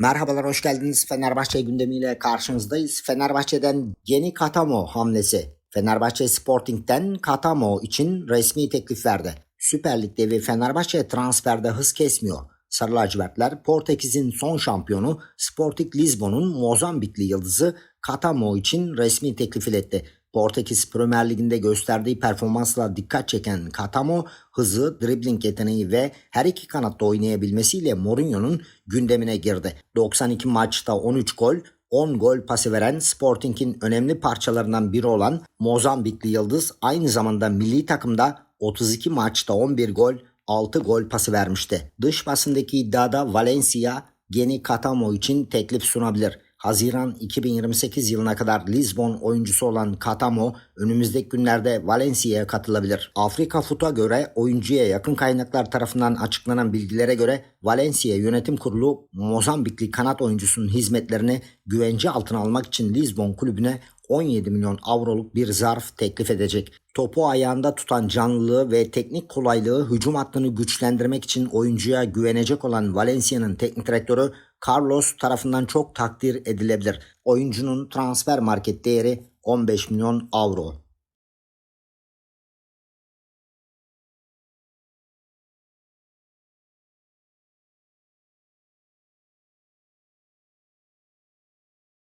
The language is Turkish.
Merhabalar hoş geldiniz. Fenerbahçe gündemiyle karşınızdayız. Fenerbahçe'den Geni Katamo hamlesi. Fenerbahçe Sporting'den Katamo için resmi teklif verdi. Süper Lig devi Fenerbahçe transferde hız kesmiyor. Sarı lacivertler Portekiz'in son şampiyonu Sporting Lisbon'un Mozambikli yıldızı Katamo için resmi teklif iletti. Portekiz Premier Ligi'nde gösterdiği performansla dikkat çeken Katamo hızı, dribbling yeteneği ve her iki kanatta oynayabilmesiyle Mourinho'nun gündemine girdi. 92 maçta 13 gol, 10 gol pası veren Sporting'in önemli parçalarından biri olan Mozambikli Yıldız aynı zamanda milli takımda 32 maçta 11 gol, 6 gol pası vermişti. Dış basındaki iddiada Valencia Geni Katamo için teklif sunabilir. Haziran 2028 yılına kadar Lisbon oyuncusu olan Katamo önümüzdeki günlerde Valencia'ya katılabilir. Afrika Fut'a göre oyuncuya yakın kaynaklar tarafından açıklanan bilgilere göre Valencia Yönetim Kurulu Mozambikli kanat oyuncusunun hizmetlerini güvence altına almak için Lisbon kulübüne 17 milyon avroluk bir zarf teklif edecek. Topu ayağında tutan canlılığı ve teknik kolaylığı hücum hattını güçlendirmek için oyuncuya güvenecek olan Valencia'nın teknik direktörü Carlos tarafından çok takdir edilebilir. Oyuncunun transfer market değeri 15 milyon avro.